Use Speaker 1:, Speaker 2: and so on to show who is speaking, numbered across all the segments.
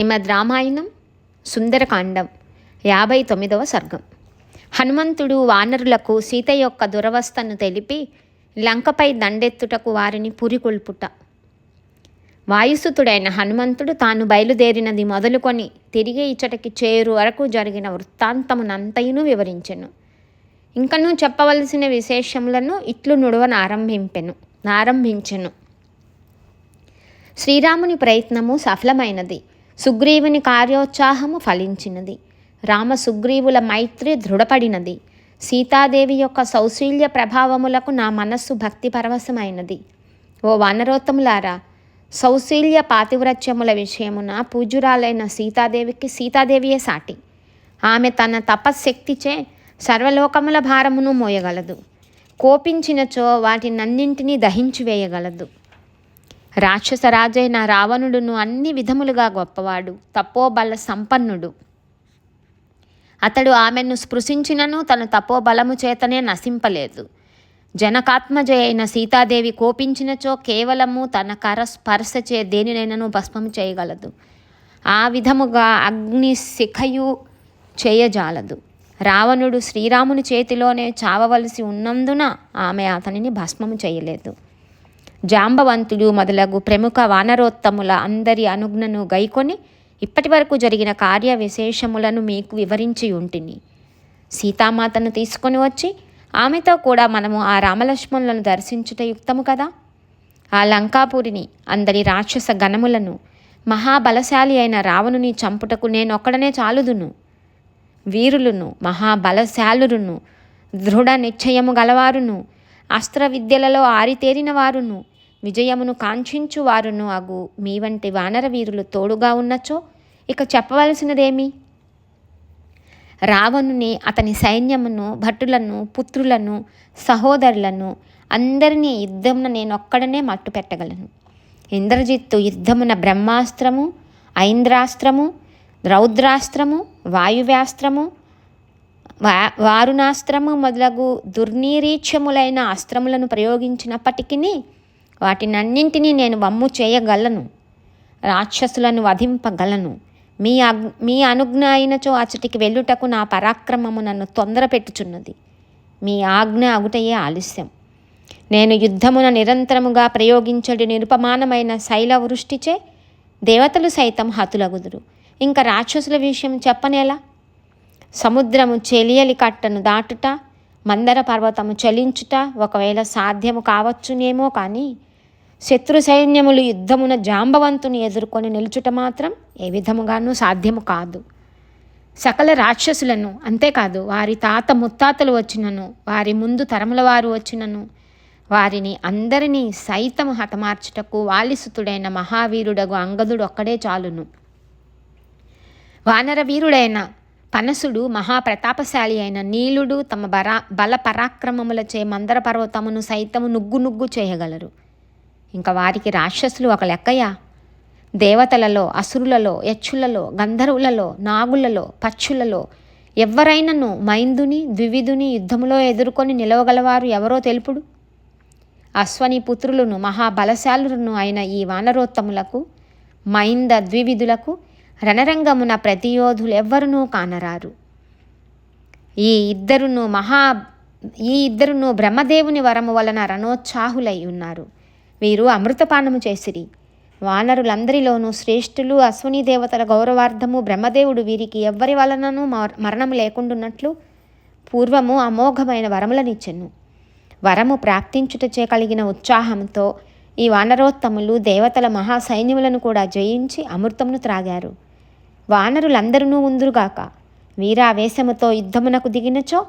Speaker 1: శ్రీమద్ రామాయణం సుందరకాండం యాభై తొమ్మిదవ సర్గం. హనుమంతుడు వానరులకు సీత యొక్క దురవస్థను తెలిపి లంకపై దండెత్తుటకు వారిని పురికొల్పుట. వాయుసుతుడైన హనుమంతుడు తాను బయలుదేరినది మొదలుకొని తిరిగి ఇచ్చటకి చేరు వరకు జరిగిన వృత్తాంతమునంతయును వివరించెను. ఇంకనూ చెప్పవలసిన విశేషములను ఇట్లు నుడవను ఆరంభింపెను ఆరంభించెను. శ్రీరాముని ప్రయత్నము సఫలమైనది. సుగ్రీవుని కార్యోత్సాహము ఫలించినది. రామ సుగ్రీవుల మైత్రి దృఢపడినది. సీతాదేవి యొక్క సౌశీల్య ప్రభావములకు నా మనస్సు భక్తి పరవశమైనది. ఓ వానరోత్తములారా సౌశీల్య పాతివ్రత్యముల విషయమున పూజ్యురాలైన సీతాదేవికి సీతాదేవియే సాటి. ఆమె తన తపశ్శక్తిచే సర్వలోకముల భారమును మోయగలదు. కోపించినచో వాటినన్నింటినీ దహించి వేయగలదు రాక్షసరాజైన రావణుడును అన్ని విధములుగా గొప్పవాడు తపోబల సంపన్నుడు. అతడు ఆమెను స్పృశించినను తన తపోబలము చేతనే నశింపలేదు. జనకాత్మజ అయిన సీతాదేవి కోపించినచో కేవలము తన కర స్పర్శచే దేనినైనను భస్మము చేయగలదు. ఆ విధముగా అగ్ని శిఖయు చేయజాలదు. రావణుడు శ్రీరాముని చేతిలోనే చావవలసి ఉన్నందున ఆమె అతనిని భస్మము చేయలేదు. జాంబవంతులు మొదలగు ప్రముఖ వానరోత్తముల అందరి అనుజ్ఞను గైకొని ఇప్పటి వరకు జరిగిన కార్య విశేషములను మీకు వివరించి ఉంటిని. సీతామాతను తీసుకొని వచ్చి ఆమెతో కూడా మనము ఆ రామలక్ష్మణులను దర్శించుట యుక్తము కదా? ఆ లంకాపురిని అందరి రాక్షస గణములను మహాబలశాలి అయిన రావణుని చంపుటకు నేనొక్కడనే చాలుదును. వీరులను మహాబలశాలురును దృఢ నిశ్చయము గలవారును అస్త్ర విద్యలలో ఆరితేరిన వారును విజయమును కాంక్షించు వారును అగు మీ వంటి వానర వీరులు తోడుగా ఉన్నచో? ఇక చెప్పవలసినదేమి? రావణుని అతని సైన్యమును భటులను పుత్రులను సహోదరులను అందరినీ యుద్ధమున నేనొక్కడనే మట్టు పెట్టగలను. ఇంద్రజిత్తు యుద్ధమున బ్రహ్మాస్త్రము ఐంద్రాస్త్రము రౌద్రాస్త్రము వాయువ్యాస్త్రము వా వారుణాస్త్రము మొదలగు దుర్నిరీక్షములైన అస్త్రములను ప్రయోగించినప్పటికీ వాటినన్నింటినీ నేను వమ్ము చేయగలను. రాక్షసులను వధింపగలను. మీ అగ్ మీ అనుజ్ఞ అయినచో అచటికి వెళ్ళుటకు నా పరాక్రమము నన్ను తొందర పెట్టుచున్నది. మీ ఆజ్ఞ అగుటయే ఆలస్యం. నేను యుద్ధమున నిరంతరముగా ప్రయోగించడి నిరుపమానమైన శైల వృష్టిచే దేవతలు సైతం హతులగుదురు. ఇంకా రాక్షసుల విషయం చెప్పనేలా? సముద్రము చెలియలి కట్టను దాటుట మందర పర్వతము చలించుట ఒకవేళ సాధ్యము కావచ్చునేమో కానీ శత్రు సైన్యములు యుద్ధమున జాంబవంతుని ఎదుర్కొని నిలుచుట మాత్రం ఏ విధముగానూ సాధ్యము కాదు. సకల రాక్షసులను అంతేకాదు వారి తాత ముత్తాతలు వచ్చినను వారి ముందు తరముల వారు వచ్చినను వారిని అందరినీ సైతము హతమార్చుటకు వాలిసుతుడైన మహావీరుడగు అంగదుడు ఒక్కడే చాలును. వానర వీరుడైన పనసుడు మహాప్రతాపశాలి అయిన నీలుడు తమ బరా బల పరాక్రమములచే మందర పర్వతమును సైతము నుగ్గు నుగ్గు చేయగలరు. ఇంకా వారికి రాక్షసులు ఒక లెక్కయా? దేవతలలో అసురులలో యక్షులలో గంధర్వులలో నాగులలో పక్షులలో ఎవరైనను మైందుని ద్వివిధుని యుద్ధములో ఎదుర్కొని నిలవగలవారు ఎవరో తెలుపుడు? అశ్వని పుత్రులను మహాబలశాలులను అయిన ఈ వానరోత్తములకు మైంద ద్వివిధులకు రణరంగమున ప్రతియోధులు ఎవ్వరునూ కానరారు. ఈ ఇద్దరును మహా ఈ ఇద్దరును బ్రహ్మదేవుని వరము వలన రణోత్సాహులై ఉన్నారు. వీరు అమృతపానము చేసిరి. వానరులందరిలోనూ శ్రేష్ఠులు అశ్విని దేవతల గౌరవార్థము బ్రహ్మదేవుడు వీరికి ఎవ్వరి వలనను మరణము లేకుండున్నట్లు పూర్వము అమోఘమైన వరములనిచ్చెను. వరము ప్రాప్తించుటచే కలిగిన ఉత్సాహంతో ఈ వానరోత్తములు దేవతల మహాసైన్యములను కూడా జయించి అమృతమును త్రాగారు. వానరులందరూ ఉందురుగాక. వీరావేశముతో యుద్ధమునకు దిగినచో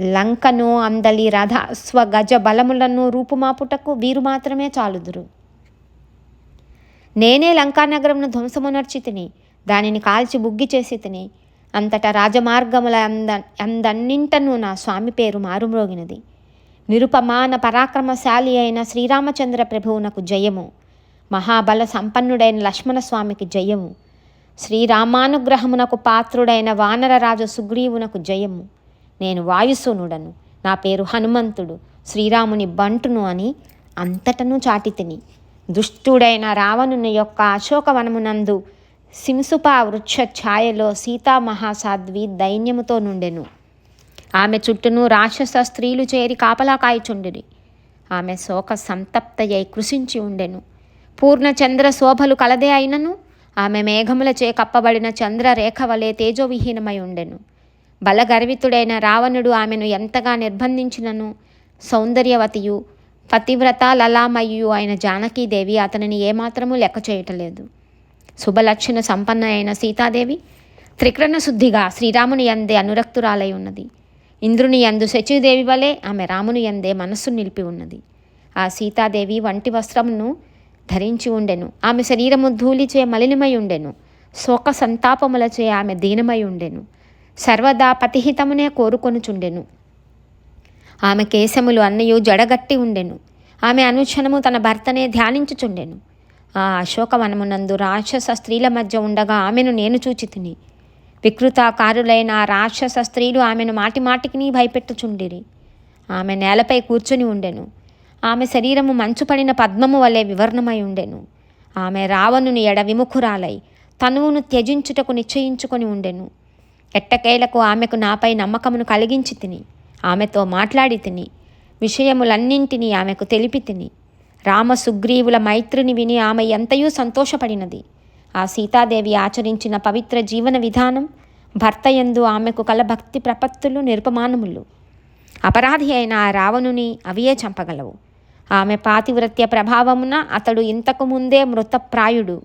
Speaker 1: లంకను అందలి రథ స్వ గజ బలములను రూపుమాపుటకు వీరు మాత్రమే చాలుదురు. నేనే లంకానగరంను ధ్వంసమునర్చి తిని దానిని కాల్చి బుగ్గి చేసి తిని అంతటా రాజమార్గముల అంద అందన్నింటను నా స్వామి పేరు మారుమ్రోగినది. నిరుపమాన పరాక్రమశాలి అయిన శ్రీరామచంద్ర ప్రభువునకు జయము. మహాబల సంపన్నుడైన లక్ష్మణస్వామికి జయము. శ్రీరామానుగ్రహమునకు పాత్రుడైన వానరరాజు సుగ్రీవునకు జయము. నేను వాయుసునుడను. నా పేరు హనుమంతుడు. శ్రీరాముని బంటును అని అంతటను చాటి తిని. దుష్టుడైన రావణుని యొక్క అశోకవనమునందు సింసుపా వృక్ష ఛాయలో సీతామహాసాధ్వి దైన్యముతో నుండెను. ఆమె చుట్టూను రాక్షస స్త్రీలు చేరి కాపలా కాయచుండిరి. ఆమె శోక సంతప్తయై కృషించి ఉండెను. పూర్ణచంద్ర శోభలు కలదే అయినను. ఆమె మేఘములచే కప్పబడిన చంద్రరేఖ వలె తేజోవిహీనమై ఉండెను. బలగర్వితుడైన రావణుడు ఆమెను ఎంతగా నిర్బంధించినను? సౌందర్యవతియు పతివ్రత లలామయ్యు అయిన జానకీదేవి అతనిని ఏమాత్రమూ లెక్క చేయటలేదు. శుభలక్షణ సంపన్న అయిన సీతాదేవి త్రికరణ శుద్ధిగా శ్రీరాముని యందే అనురక్తురాలై ఉన్నది. ఇంద్రుని యందు శచీదేవి వలె ఆమె రాముని యందే మనస్సు నిలిపి ఉన్నది. ఆ సీతాదేవి వంటి వస్త్రమును ధరించి ఉండెను. ఆమె శరీరము ధూళిచే మలినమై ఉండెను. శోక సంతాపములచే ఆమె దీనమై ఉండెను. సర్వదా పతిహితమునే కోరుకొనుచుండెను. ఆమె కేశములు అన్నయు జడగట్టి ఉండెను. ఆమె అనుక్షణము తన భర్తనే ధ్యానించుచుండెను. ఆ అశోకవనమునందు రాక్షస స్త్రీల మధ్య ఉండగా ఆమెను నేను చూచితిని. వికృతాకారులైన ఆ రాక్షస స్త్రీలు ఆమెను మాటిమాటికిని భయపెట్టుచుండిరి. ఆమె నేలపై కూర్చుని ఉండెను. ఆమె శరీరము మంచుపడిన పద్మము వలె వివర్ణమై ఉండెను. ఆమె రావణుని ఎడ విముఖురాలై తనువును త్యజించుటకు నిశ్చయించుకొని ఉండెను. ఎట్టకేలకు ఆమెకు నాపై నమ్మకమును కలిగించి తిని ఆమెతో మాట్లాడి తిని విషయములన్నింటినీ ఆమెకు తెలిపి తిని రామ సుగ్రీవుల మైత్రిని విని ఆమె ఎంతయూ సంతోషపడినది. ఆ సీతాదేవి ఆచరించిన పవిత్ర జీవన విధానం భర్త యందు ఆమెకు కల భక్తి ప్రపత్తులు నిర్పమానములు అపరాధి అయిన ఆ రావణుని అవియే చంపగలవు. ఆమె పాతివ్రత్య ప్రభావమున అతడు ఇంతకు ముందే మృతప్రాయుడు.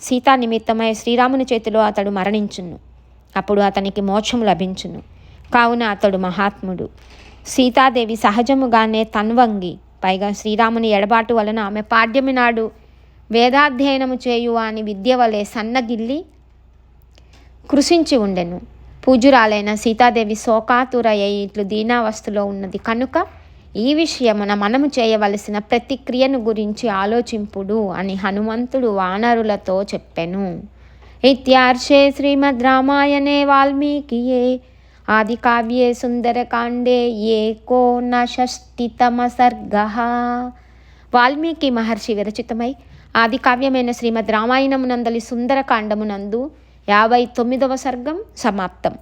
Speaker 1: సీతా నిమిత్తమై శ్రీరాముని చేతిలో అతడు మరణించును. అప్పుడు అతనికి మోక్షం లభించును. కావున అతడు మహాత్ముడు. సీతాదేవి సహజముగానే తన్వంగి పైగా శ్రీరాముని ఎడబాటు వలన ఆమె పాడ్యమి నాడు వేదాధ్యయనము చేయు అని విద్య వలె సన్నగిల్లి కృషించి ఉండెను. పూజురాలైన సీతాదేవి శోకాతురయ్య ఇట్లు దీనావస్థలో ఉన్నది కనుక ఈ విషయమున మనము చేయవలసిన ప్రతిక్రియను గురించి ఆలోచింపుడు అని హనుమంతుడు వానరులతో చెప్పెను. ఇత్యార్షే శ్రీమద్ రామాయణే వాల్మీకియే ఆది కావ్యే సుందరకాండే ఏకోనషష్టితమ సర్గ వాల్మీకి మహర్షి విరచితమై ఆది కావ్యమైన శ్రీమద్ రామాయణమునందలి సుందరకాండమునందు యాభై తొమ్మిదవ సర్గం సమాప్తం